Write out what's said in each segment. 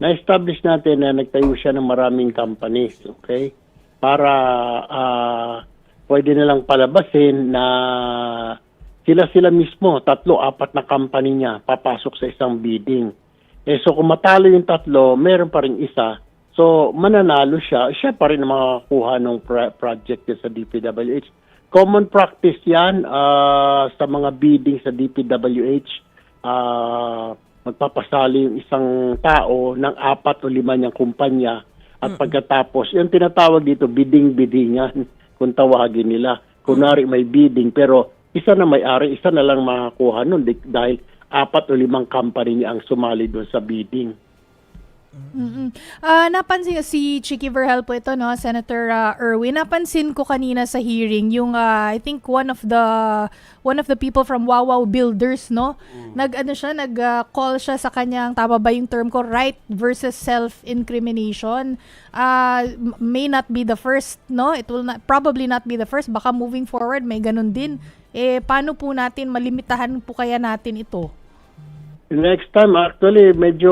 na-establish natin na nagtayo siya ng maraming companies, okay? Para ah, pwede nilang palabasin na sila-sila mismo, tatlo, apat na company niya, papasok sa isang bidding. Eh, so kung matalo yung tatlo, meron pa rin isa. So, mananalo siya. Siya pa rin makakuha ng pro- project niya sa DPWH. Common practice yan ah, sa mga bidding sa DPWH. ah magpapasali yung isang tao ng apat o lima niyang kumpanya at pagkatapos, yung tinatawag dito, bidding-biddingan, kung tawagin nila. Kunwari may bidding, pero isa na may-ari, isa na lang makakuha nun dahil apat o limang company niya ang sumali doon sa bidding. Mm-mm. Ah, napansin si Chicky Verhel po ito no, Senator ah, Erwin. Napansin ko kanina sa hearing yung ah, I think one of the one of the people from Wawaw Builders no. Nag ano siya, nag ah, call siya sa kanyang tama ba yung term ko right versus self-incrimination. Ah, m- may not be the first no. It will not probably not be the first. Baka moving forward may ganun din. Eh paano po natin malimitahan po kaya natin ito? Next time, actually, medyo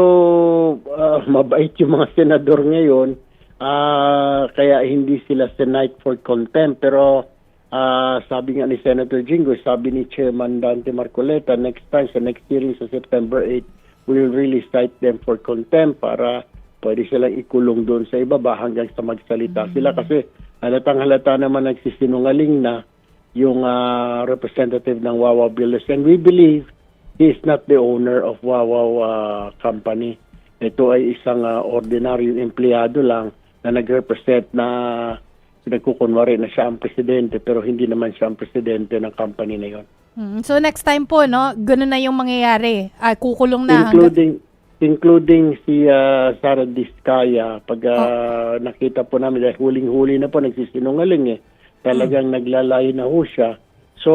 ah, mabait yung mga senador ngayon. Ah, kaya hindi sila senite for contempt. Pero ah, sabi nga ni Senator Jingo, sabi ni Chairman Dante Marcoleta, next time, sa next hearing sa September 8, we will really cite them for contempt para pwede silang ikulong doon sa ibaba hanggang sa magsalita sila. Kasi halatang halata naman nagsisinungaling na yung ah, representative ng Wawa Builders. And we believe he is not the owner of Wawaw uh, company. Ito ay isang uh, ordinaryong empleyado lang na nag-represent na pinagkukunwari na siya ang presidente pero hindi naman siya ang presidente ng company na yon. Mm, So next time po no, ganun na yung mangyayari. Ah, kukulong na hanggang Including including si uh, Sara Diskaya pag uh, nakita po namin dahil huling-huli na po nagsisinungaling eh. Talagang naglalayo na ho siya. So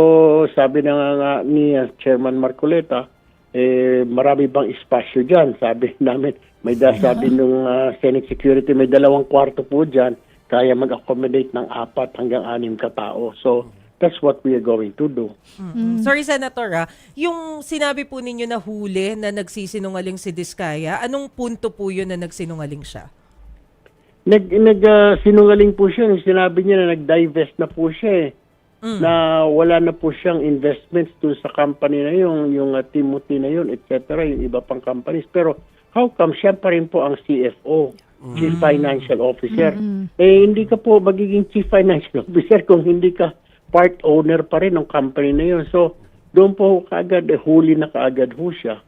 sabi na nga, nga ni uh, Chairman Marcoleta, eh, marami bang espasyo dyan? Sabi namin, may da, sabi nung uh, Senate Security, may dalawang kwarto po dyan, kaya mag-accommodate ng apat hanggang anim katao. So, that's what we are going to do. Mm. Sorry, Senator, ah. yung sinabi po ninyo na huli na nagsisinungaling si Diskaya, anong punto po yun na nagsinungaling siya? Nag, nag ah, sinungaling po siya. Sinabi niya na nag-divest na po siya eh. Na wala na po siyang investments dun sa company na yun, yung uh, Timothy na yun, etc., yung iba pang companies. Pero how come siya pa rin po ang CFO, Chief Financial Officer? Eh, hindi ka po magiging Chief Financial Officer kung hindi ka part owner pa rin ng company na yun. So, doon po kaagad, eh, huli na kaagad ho siya.